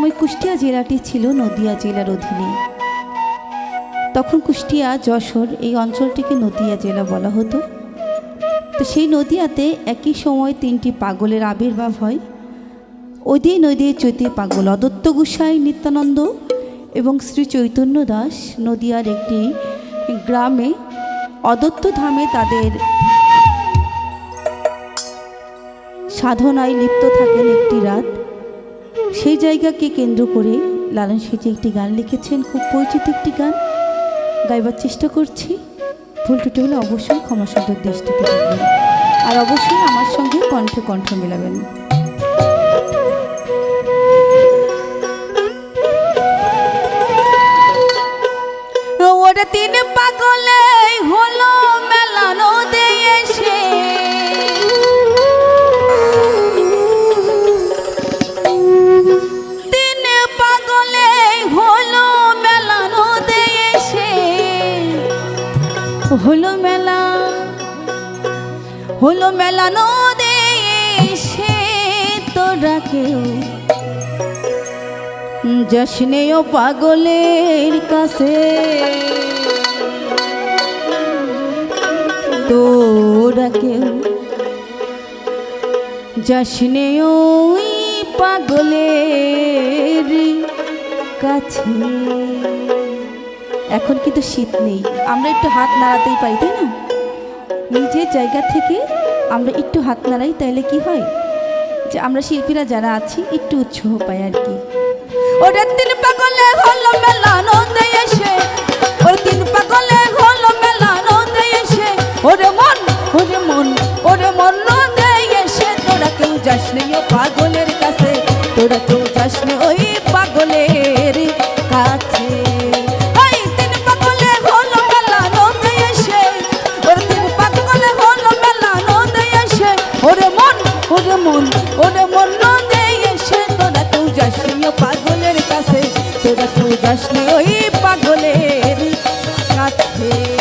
সময় কুষ্টিয়া জেলাটি ছিল নদিয়া জেলার অধীনে। তখন কুষ্টিয়া, যশোর এই অঞ্চলটিকে নদিয়া জেলা বলা হতো। তো সেই নদিয়াতে একই সময় তিনটি পাগলের আবির্ভাব হয়। ওই নদীর চৈতে পাগল অদত্ত গোসাই নিত্যানন্দ এবং শ্রী চৈতন্য দাস নদিয়ার একটি গ্রামে অদত্ত ধামে তাদের সাধনায় লিপ্ত থাকেন একটি রাত। সেই জায়গাকে কেন্দ্র করে লালন সেজে একটি গান লিখেছেন। খুব পরিচিত একটি গান। গাইবার চেষ্টা করছি। ভুল টুটে হলে অবশ্যই ক্ষমা সুন্দর দৃষ্টিতে দেখবেন। আর অবশ্যই আমার সঙ্গে কণ্ঠে কণ্ঠ মেলাবেন। তিন পাগলে হলো হলো মেলা, হলো মেলানো দেশে তোরা কেউ জশনেও পাগলের কাছে। তোরা কেউ জশনেও পাগলের কাছে। এখন কিন্তু শীত নেই। আমরা একটু হাত নাড়াতেই পাই তাই না? নিজের জায়গা থেকে আমরা একটু হাত নাড়াই, তাইলে কি হয়? যে আমরা শিল্পীরা যারা আছি, একটু উৎসাহ পাই আর কি। ওরে ওরে মন ওরে মন ওরে মন এসে কেউ পাগলের কাছে, তোরা কেউ যাস ওই পাগলের কাছে।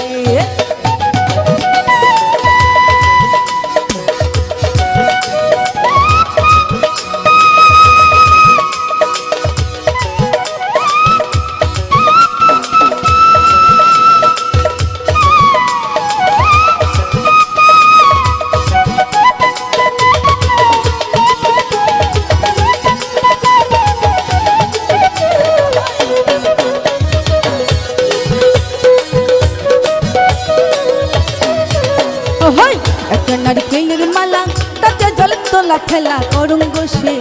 তোলা ফেলা করুম বসে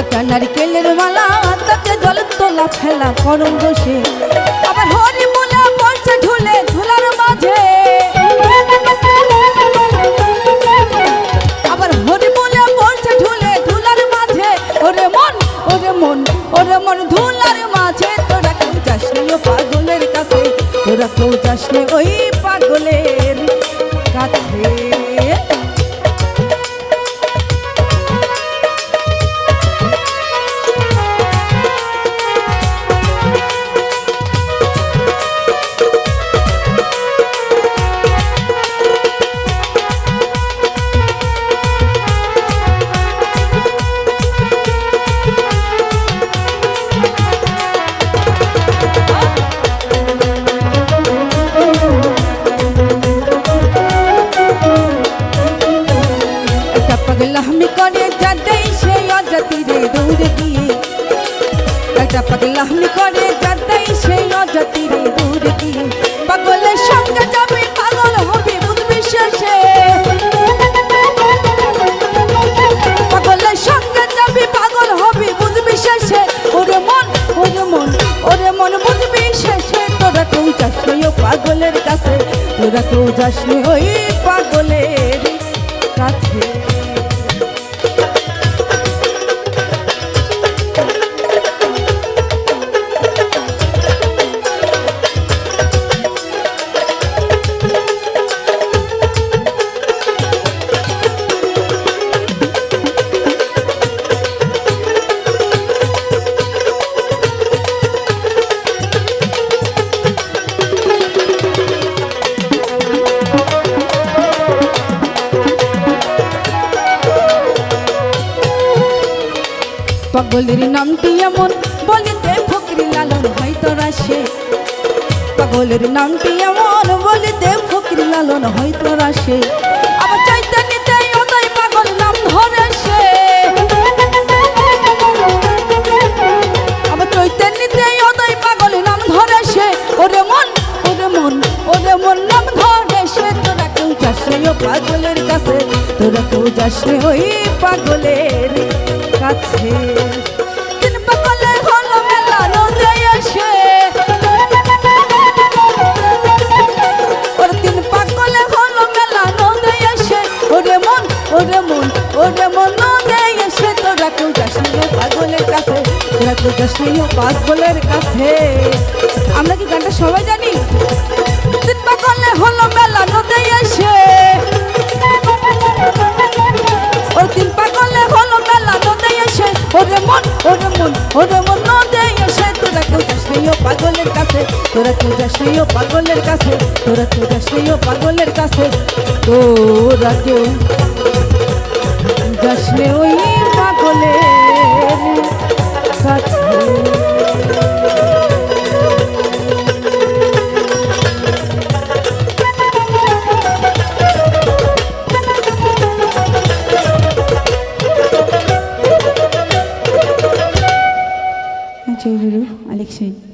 একটা নারিকেলের মালা তাতে জল তোলা ফেলা করুম বসে আবার হরি মোলা পড়ছে ঝুলে ঝুলার মাঝে। আবার হরি মোলা পড়ছে ঝুলে ঝুলার মাঝে। ওরে মন ওরে মন ওরে মন ধুলার মাঝে। তোরা কেউ নি ও পাগলের কাছে, তোরা কেউ যাস নি ওই পাগলের কাছে। যাতে সেই অজাতিরে দৌড়ে গিয়ে। একটা পাগলামি করে যাতে সেই অজাতিরে দৌড়ে গিয়ে। পাগলের সঙ্গে যাবে, পাগল হবে বুঝবি শেষে পাগলের সঙ্গে যাবে, পাগল হবে বুঝবি শেষে ওরে মন ওরে মন ওরে মন বুঝবি শেষে তোরা কেউ যাস পাগলের কাছে, তোরা কেউ যাস ওই পাগলের কাছে। পাগলের নামটি এমন? বলিতে ফকরি লালন হয়তো রাশে। পাগলের নামটি এমন? বলিতে ফকরি লালন আবার নাম ধরে সে। আবার ওটাই পাগল সে। ওরে মন মন মন সে। তোরা পাগলের কাছে, তোরা কেউ যাস ওই পাগলের কাছে। যাস পাগলের কাছে। আমরা কি গানটা সবাই জানি? দিন পাগলে হলো মেলা, নদে আসে ওর দিন পাগলে হলো মেলা, নদে এসে। ওরে মন ওরে মন ওরে মন, নদে এসে। তোরা কেউ যাস নাই ও পাগলের কাছে, তোরা কেউ যাস পাগলের কাছে, তোরা কেউ ও পাগলের কাছে, তোরা কেউ যাস ওই পাগলের চৌধুরী আলেকসাই